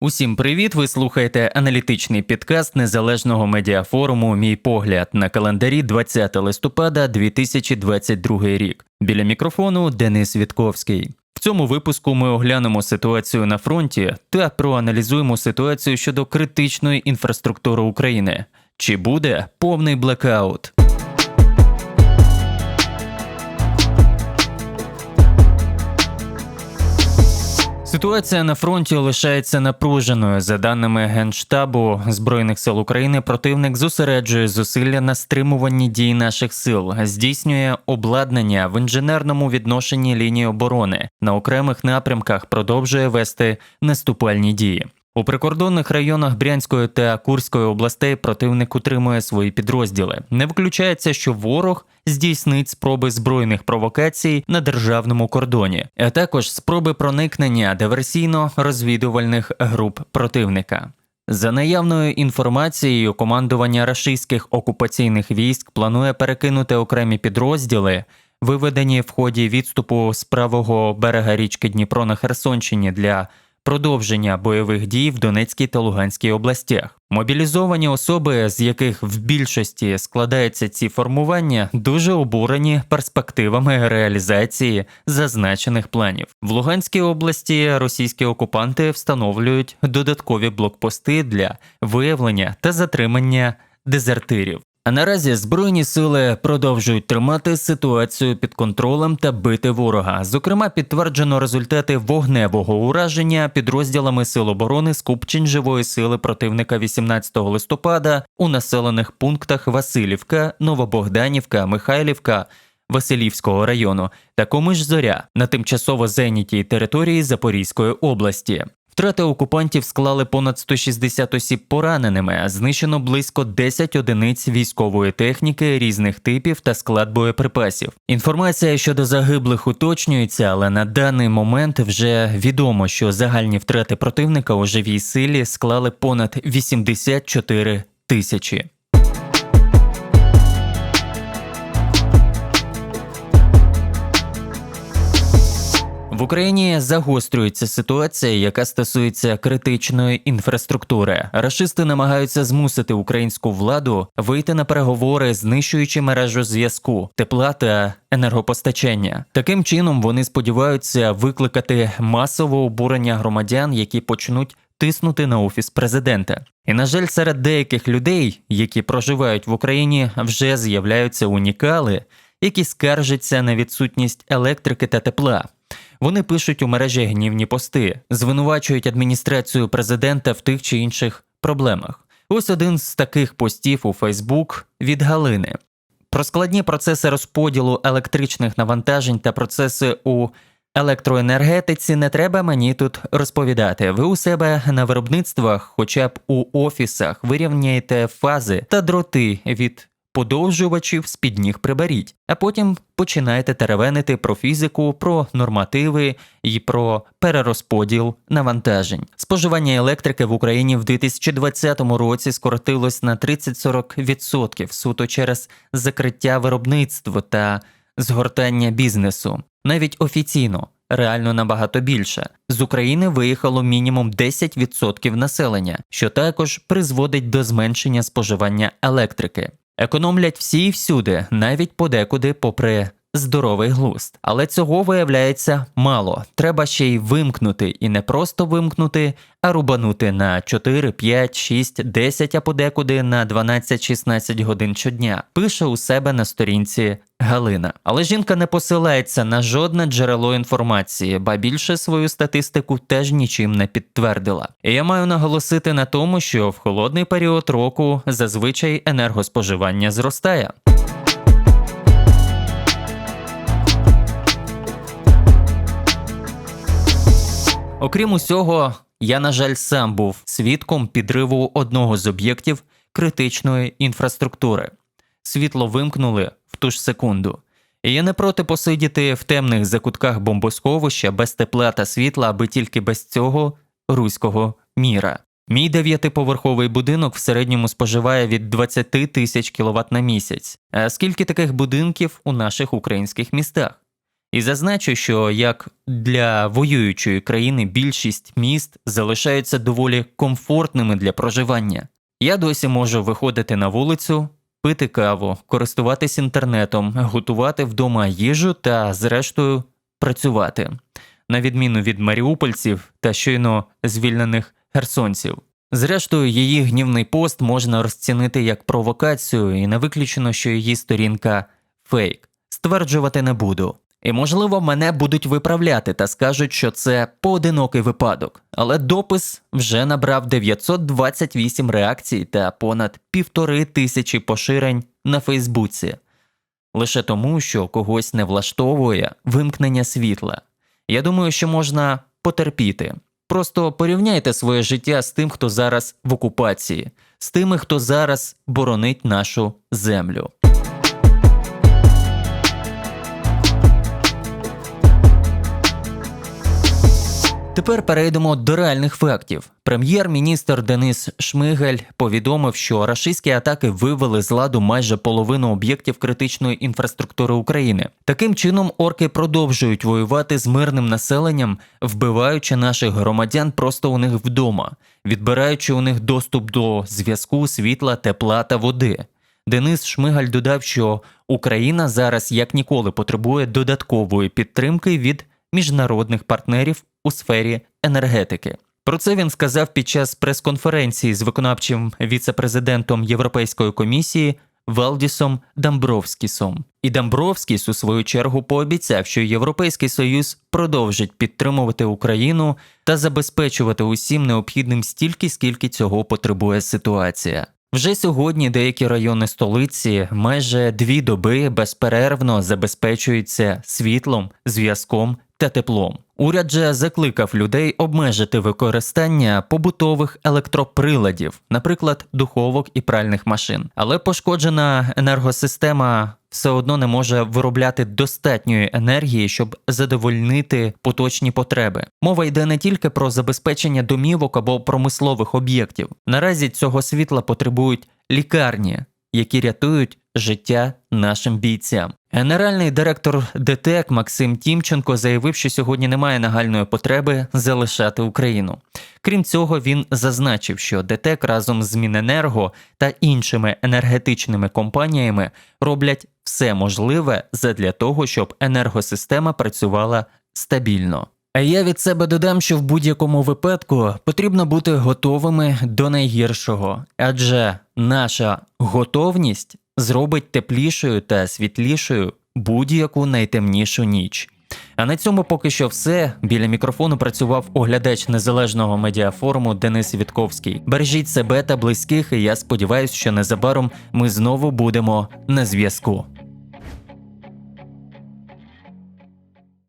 Усім привіт! Ви слухаєте аналітичний підкаст незалежного медіафоруму Мій погляд на календарі 20 листопада 2022 рік. Біля мікрофону Денис Вітковський. В цьому випуску ми оглянемо ситуацію на фронті та проаналізуємо ситуацію щодо критичної інфраструктури України. Чи буде повний блекаут? Ситуація на фронті лишається напруженою. За даними Генштабу Збройних сил України, противник зосереджує зусилля на стримуванні дій наших сил, здійснює обладнання в інженерному відношенні лінії оборони на окремих напрямках, продовжує вести наступальні дії. У прикордонних районах Брянської та Курської областей противник утримує свої підрозділи. Не виключається, що ворог здійснить спроби збройних провокацій на державному кордоні, а також спроби проникнення диверсійно-розвідувальних груп противника. За наявною інформацією, командування рашистських окупаційних військ планує перекинути окремі підрозділи, виведені в ході відступу з правого берега річки Дніпро на Херсонщині для продовження бойових дій в Донецькій та Луганській областях. Мобілізовані особи, з яких в більшості складаються ці формування, дуже обурені перспективами реалізації зазначених планів. В Луганській області російські окупанти встановлюють додаткові блокпости для виявлення та затримання дезертирів. А наразі збройні сили продовжують тримати ситуацію під контролем та бити ворога. Зокрема, підтверджено результати вогневого ураження підрозділами Сил оборони скупчень живої сили противника 18 листопада у населених пунктах Васильівка, Новобогданівка, Михайлівка. Василівського району та Комиш Зоря на тимчасово зайнятій території Запорізької області. Втрати окупантів склали понад 160 осіб пораненими, знищено близько 10 одиниць військової техніки різних типів та склад боєприпасів. Інформація щодо загиблих уточнюється, але на даний момент вже відомо, що загальні втрати противника у живій силі склали понад 84 тисячі. В Україні загострюється ситуація, яка стосується критичної інфраструктури. Рашисти намагаються змусити українську владу вийти на переговори, знищуючи мережу зв'язку, тепла та енергопостачання. Таким чином вони сподіваються викликати масове обурення громадян, які почнуть тиснути на офіс президента. І на жаль, серед деяких людей, які проживають в Україні, вже з'являються унікали, які скаржаться на відсутність електрики та тепла. Вони пишуть у мережі гнівні пости, звинувачують адміністрацію президента в тих чи інших проблемах. Ось один з таких постів у Фейсбук від Галини. Про складні процеси розподілу електричних навантажень та процеси у електроенергетиці не треба мені тут розповідати. Ви у себе на виробництвах, хоча б у офісах, вирівняєте фази та дроти від подовжувачів з-під ніг приберіть, а потім починаєте теревенити про фізику, про нормативи і про перерозподіл навантажень. Споживання електрики в Україні в 2020 році скоротилось на 30-40% суто через закриття виробництва та згортання бізнесу. Навіть офіційно. Реально набагато більше з України виїхало мінімум 10% населення, що також призводить до зменшення споживання електрики. Економлять всі і всюди, навіть подекуди, попри здоровий глузд. Але цього виявляється мало. Треба ще й вимкнути, і не просто вимкнути, а рубанути на 4, 5, 6, 10, а подекуди на 12-16 годин щодня. Пише у себе на сторінці Галина. Але жінка не посилається на жодне джерело інформації, ба більше свою статистику теж нічим не підтвердила. І я маю наголосити на тому, що в холодний період року зазвичай енергоспоживання зростає. Окрім усього, я, на жаль, сам був свідком підриву одного з об'єктів критичної інфраструктури. Світло вимкнули в ту ж секунду. І я не проти посидіти в темних закутках бомбосховища без тепла та світла, аби тільки без цього руського міра. Мій дев'ятиповерховий будинок в середньому споживає від 20 тисяч кВт на місяць. А скільки таких будинків у наших українських містах? І зазначу, що як для воюючої країни більшість міст залишаються доволі комфортними для проживання. Я досі можу виходити на вулицю, пити каву, користуватись інтернетом, готувати вдома їжу та, зрештою, працювати, на відміну від маріупольців та щойно звільнених херсонців. Зрештою, її гнівний пост можна розцінити як провокацію, і не виключено, що її сторінка фейк. Стверджувати не буду. І, можливо, мене будуть виправляти та скажуть, що це поодинокий випадок. Але допис вже набрав 928 реакцій та понад півтори тисячі поширень на Фейсбуці. Лише тому, що когось не влаштовує вимкнення світла. Я думаю, що можна потерпіти. Просто порівняйте своє життя з тим, хто зараз в окупації, з тими, хто зараз боронить нашу землю. Тепер перейдемо до реальних фактів. Прем'єр-міністр Денис Шмигель повідомив, що рашистські атаки вивели з ладу майже половину об'єктів критичної інфраструктури України. Таким чином, орки продовжують воювати з мирним населенням, вбиваючи наших громадян просто у них вдома, відбираючи у них доступ до зв'язку, світла, тепла та води. Денис Шмигаль додав, що Україна зараз як ніколи потребує додаткової підтримки від міжнародних партнерів у сфері енергетики. Про це він сказав під час прес-конференції з виконавчим віце-президентом Європейської комісії Валдісом Дамбровскісом. І Дамбровскіс у свою чергу пообіцяв, що Європейський Союз продовжить підтримувати Україну та забезпечувати усім необхідним стільки, скільки цього потребує ситуація. Вже сьогодні деякі райони столиці майже дві доби безперервно забезпечуються світлом, зв'язком та теплом. Уряд же закликав людей обмежити використання побутових електроприладів, наприклад, духовок і пральних машин. Але пошкоджена енергосистема все одно не може виробляти достатньої енергії, щоб задовольнити поточні потреби. Мова йде не тільки про забезпечення домівок або промислових об'єктів. Наразі цього світла потребують лікарні, які рятують життя нашим бійцям. Генеральний директор ДТЕК Максим Тімченко заявив, що сьогодні немає нагальної потреби залишати Україну. Крім цього, він зазначив, що ДТЕК разом з Міненерго та іншими енергетичними компаніями роблять все можливе задля того, щоб енергосистема працювала стабільно. А я від себе додам, що в будь-якому випадку потрібно бути готовими до найгіршого, адже наша готовність зробить теплішою та світлішою будь-яку найтемнішу ніч. А на цьому поки що все. Біля мікрофону працював оглядач незалежного медіафоруму Денис Вітковський. Бережіть себе та близьких, і я сподіваюся, що незабаром ми знову будемо на зв'язку.